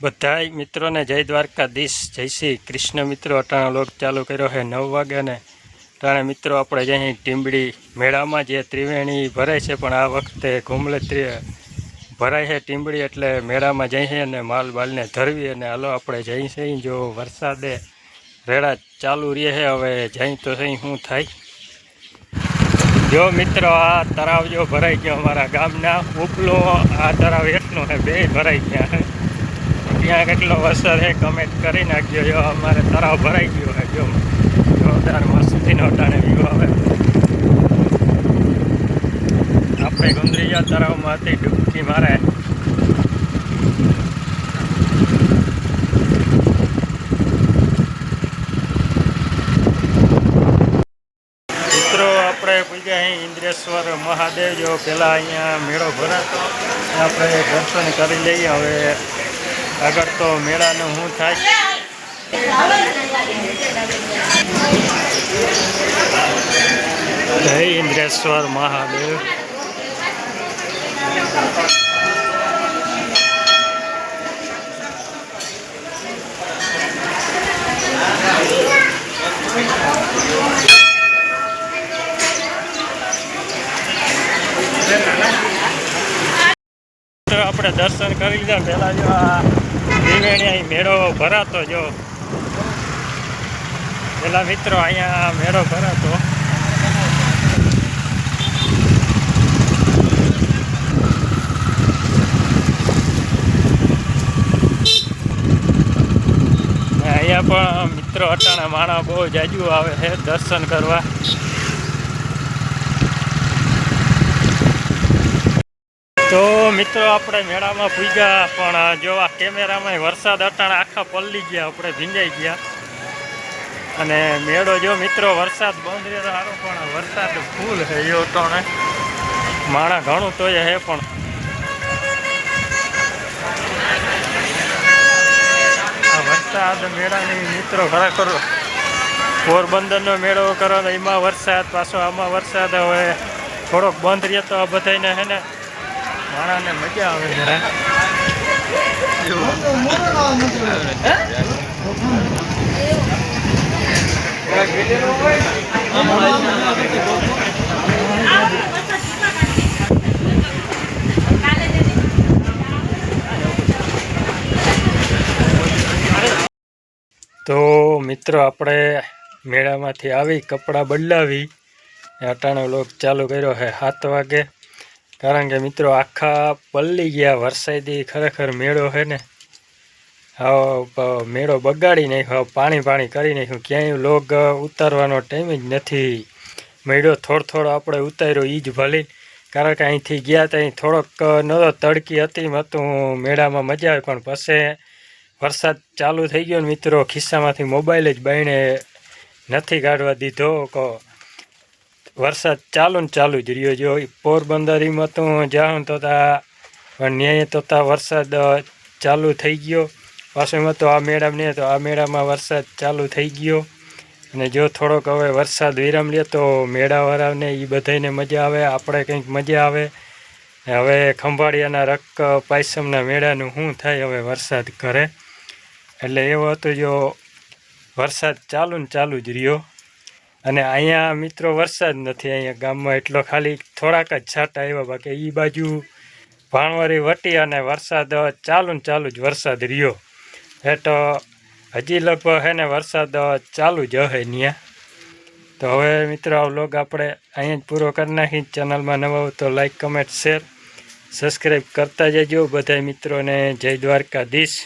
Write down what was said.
બધાય મિત્રોને જય દ્વારકાધીશ. જય શ્રી કૃષ્ણ મિત્રો. અટાણા લોક ચાલુ કર્યો છે નવ વાગે ને અટાણે મિત્રો, આપણે જઈ ટીમડી મેળામાં જે ત્રિવેણી ભરાય છે, પણ આ વખતે ઘુમલત્રી ભરાય છે ટીમડી એટલે મેળામાં જઈએ અને માલ બાલને ધરવી અને હાલો આપણે જઈ છે જો વરસાદે રેડા ચાલુ રહે છે, હવે જઈ તો સહી શું થાય? જો મિત્રો, આ તળાવ જો ભરાઈ ગયો અમારા ગામના ઉપલો, આ તળાવ ને બે ભરાઈ ગયા છે. ત્યાં કેટલો વરસાદ છે કમેન્ટ કરી નાખજો જો અમારે તળાવ ભરાઈ ગયો હોય જો. જોરદાર મસ્તીનો ટાણે વ્યૂ આવે. આપણે ગુંદરીયા તળાવમાંથી ડૂબકી મારે. મિત્રો, આપણે પૂજ્યા અહીં ઇન્દ્રેશ્વર મહાદેવ, જો પહેલાં અહીંયા મેળો ભરાતો આપણે દર્શન કરી લઈએ. હવે આગળ તો મેળાનું શું થાય. જય ઇન્દ્રેશ્વર મહાદેવ. આપણે દર્શન કરી લીધા. પહેલા જો આ ત્રિવેણી અહીં મેળો ભરાતો જો. પેલા મિત્રો અહીંયા મેળો ભરાતો. અહીંયા પણ મિત્રો અટાણા માણા બહુ જાજુ આવે છે દર્શન કરવા તો મિત્રો, આપણે મેળામાં પૂગ્યા, પણ જો આ કેમેરામાં વરસાદ અટાણા આખા પલળી ગયા, આપણે ભીંજાઈ ગયા. અને મેળો જો મિત્રો, વરસાદ બંધ રહ્યો સારો પણ વરસાદ ફૂલ છે એ અટાણે. માણા ઘણું તો હે, પણ. વરસાદ મેળાની મિત્રો ખરેખર પોરબંદરનો મેળો કરો તો એમાં વરસાદ, પાછો આમાં વરસાદ હવે થોડોક બંધ રહ્યો તો આ બધાને હે ને માણાને મજા આવે તો મિત્રો, આપણે મેળામાંથી આવી કપડાં બદલાવી અટાણો લોક ચાલુ કર્યો છે સાત વાગે. કારણ કે મિત્રો, આખા પલ્લી ગયા, વરસાદી ખરેખર મેળો છે ને. હા મેળો બગાડી નાખ્યો પાણી પાણી કરી નાખ્યું. ક્યાંય લોગ ઉતારવાનો ટાઈમ જ નથી. મેળો થોડો થોડો આપણે ઉતાર્યો એ જ ભલે. કારણ કે અહીંથી ગયા ત્યાં થોડોક નતો તડકી હતી હતું મેળામાં મજા આવી. પણ પછી વરસાદ ચાલુ થઈ ગયો ને મિત્રો, ખિસ્સામાંથી મોબાઈલ જ બાયણે નથી કાઢવા દીધો. કો વરસાદ ચાલુ ને ચાલુ જ રહ્યો. જો પોરબંદરીમાં તો જાઉં તો તા પણ ન્યાય તો તા વરસાદ ચાલુ થઈ ગયો. પાછળમાં તો આ મેળામાં નહીં, તો આ મેળામાં વરસાદ ચાલુ થઈ ગયો. અને જો થોડોક હવે વરસાદ વિરામ લે તો મેળાવાળાને એ બધાને મજા આવે, આપણે કંઈક મજા આવે. હવે ખંભાળિયાના રક પાયસમના મેળાનું શું થાય હવે વરસાદ કરે એટલે એવો હતો જો વરસાદ ચાલુ ને ચાલુ જ રહ્યો. અને અહીંયા મિત્રો વરસાદ નથી, અહીંયા ગામમાં એટલો ખાલી થોડાક જ છાંટા આવ્યા, બાકી એ બાજુ ભાણવારી, વટી અને વરસાદ ચાલુ ને ચાલુ જ વરસાદ રહ્યો. એ તો હજી લગભગ હે ને વરસાદ ચાલુ જ હે ત્યાં તો હવે મિત્રો આ વ્લોગ આપણે અહીંયા જ પૂરો કરી નાખી ચેનલમાં નવા હોય તો લાઈક, કમેન્ટ, શેર, સબસ્ક્રાઈબ કરતા જજો. બધા મિત્રોને જય દ્વારકાધીશ.